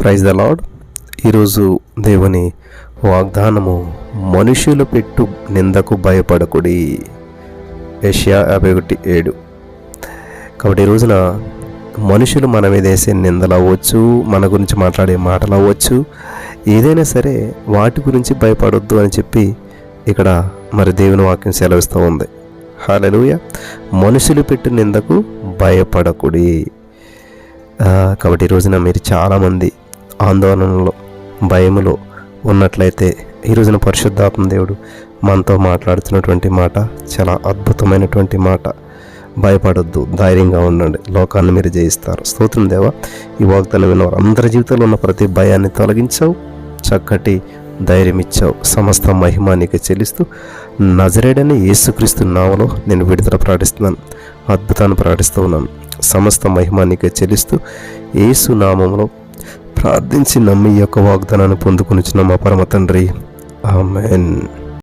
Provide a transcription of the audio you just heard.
Praise the lord ఈరోజు దేవుని వాగ్దానము మనుషులు పెట్టు నిందకు భయపడకుడి. ఏషియా యాభై ఒకటి ఏడు. కాబట్టి ఈ రోజున మనుషులు మన మీద వేసే నిందలు అవ్వచ్చు మన గురించి మాట్లాడే మాటలు అవ్వచ్చు ఏదైనా సరే వాటి గురించి భయపడొద్దు అని చెప్పి ఇక్కడ మరి దేవుని వాక్యం సెలవిస్తూ ఉంది. హాలెలుయ మనుషులు పెట్టు నిందకు భయపడకుడి. కాబట్టి ఈ రోజున మీరు చాలామంది ఆందోళనలో భయములో ఉన్నట్లయితే ఈ రోజున పరిశుద్ధాత్మ దేవుడు మనతో మాట్లాడుతున్నటువంటి మాట చాలా అద్భుతమైనటువంటి మాట. భయపడొద్దు ధైర్యంగా ఉండండి. లోకాన్ని మీరు జయిస్తారు. స్తోత్రం దేవా. ఈ వాగ్దానం విన్నవారు అందరి జీవితంలో ఉన్న ప్రతి భయాన్ని తొలగించావు చక్కటి ధైర్యం ఇచ్చావు. సమస్త మహిమానికి చెల్లిస్తూ నజరేడని యేసుక్రీస్తు నామలో నేను విడుదల ప్రకటిస్తున్నాను అద్భుతాన్ని ప్రకటిస్తూ ఉన్నాను. సమస్త మహిమానికి చెల్లిస్తూ యేసు నామంలో ప్రార్థించి నమ్మి ఈ యొక్క వాగ్దానాన్ని పొందుకునిచ్చిన మా పరమ తండ్రి. ఆమెన్.